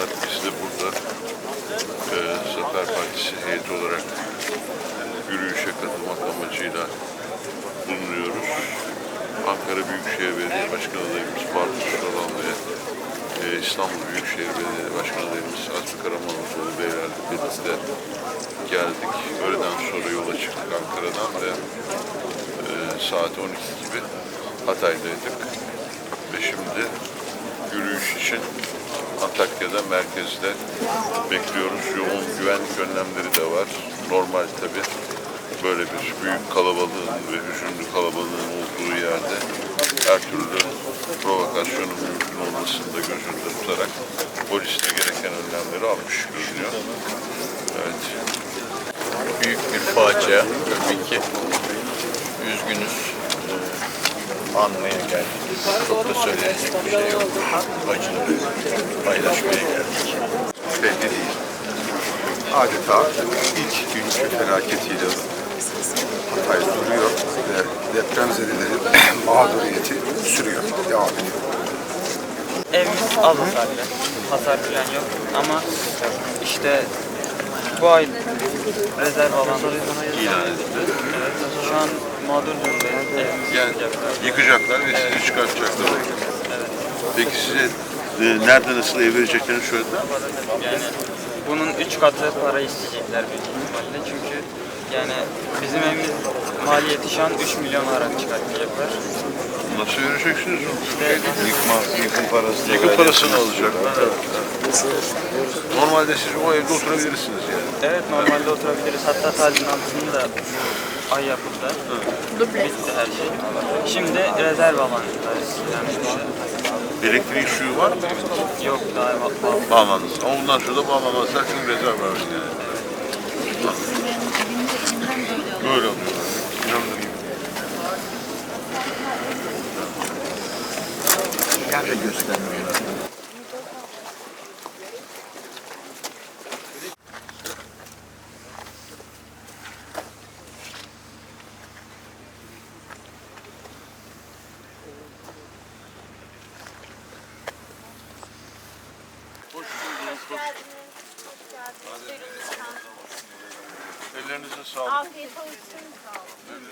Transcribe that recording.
açacaklar. Biz de burada e, Zafer Partisi heyeti olarak yürüyüşe katılmak amacıyla bulunuyoruz. Ankara Büyükşehir Belediye Başkanı adayımız Bartu Şuralan ve e, İstanbul Büyükşehir Belediye Başkanı adayımız Azmi Karamanoğlu Beyler'de geldik. Öğleden sonra yola çıktık Ankara'dan ve e, saat 12 gibi Hatay'daydık. Ve şimdi yürüyüş için Antakya'da merkezde bekliyoruz. Yoğun güvenlik önlemleri de var. Normal tabi böyle bir büyük kalabalığın ve hüzünlü kalabalığın olduğu yerde her türlü provokasyonun mümkün olmasını da göz önünde tutarak polis de gereken önlemleri almış görünüyor. Evet. büyük bir facia tabii ki. Üzgünüz. Anmaya geldik. Çok da söyleyecek bir şey yok. Acıları paylaşmaya geldik. belli değil. Adeta ilk günkü felaketiyle Hatay duruyor ve depremzedelerin mağduriyeti sürüyor, devam ediyor. Evimiz az hasarlı. Hasar falan yok ama işte bu ay rezerv alanları İlan edildi. Evet, şu an mağdur durumdayız. Yani yıkacaklar. ve sizi çıkartacaklar. Peki size e, nerede nasıl ev vereceklerini söylediler mi? Yani bunun üç katı para isteyecekler büyük ihtimalle çünkü yani bizim evimiz maliyeti şu an 3 milyon olarak çıkartacaklar. Nasıl vereceksiniz onu? Yıkma, yıkım parası Yıkım parasını alacaklar. Normalde siz o evde oturabilirsiniz yani. Evet normalde oturabiliriz. Hatta tazminatını da bu ay yapıldı. Bitti her şey. Şimdi rezerv etmişler. Elektriği suyu var mı? Yok daha ba- Bağlamaz. Ama bundan sonra da bağlamazlar çünkü rezerv var yani. Böyle oluyor. İnanılır gibi. Yerde göstermiyor. Ellerinize sağlık. Afiyet olsun. Sağ olun.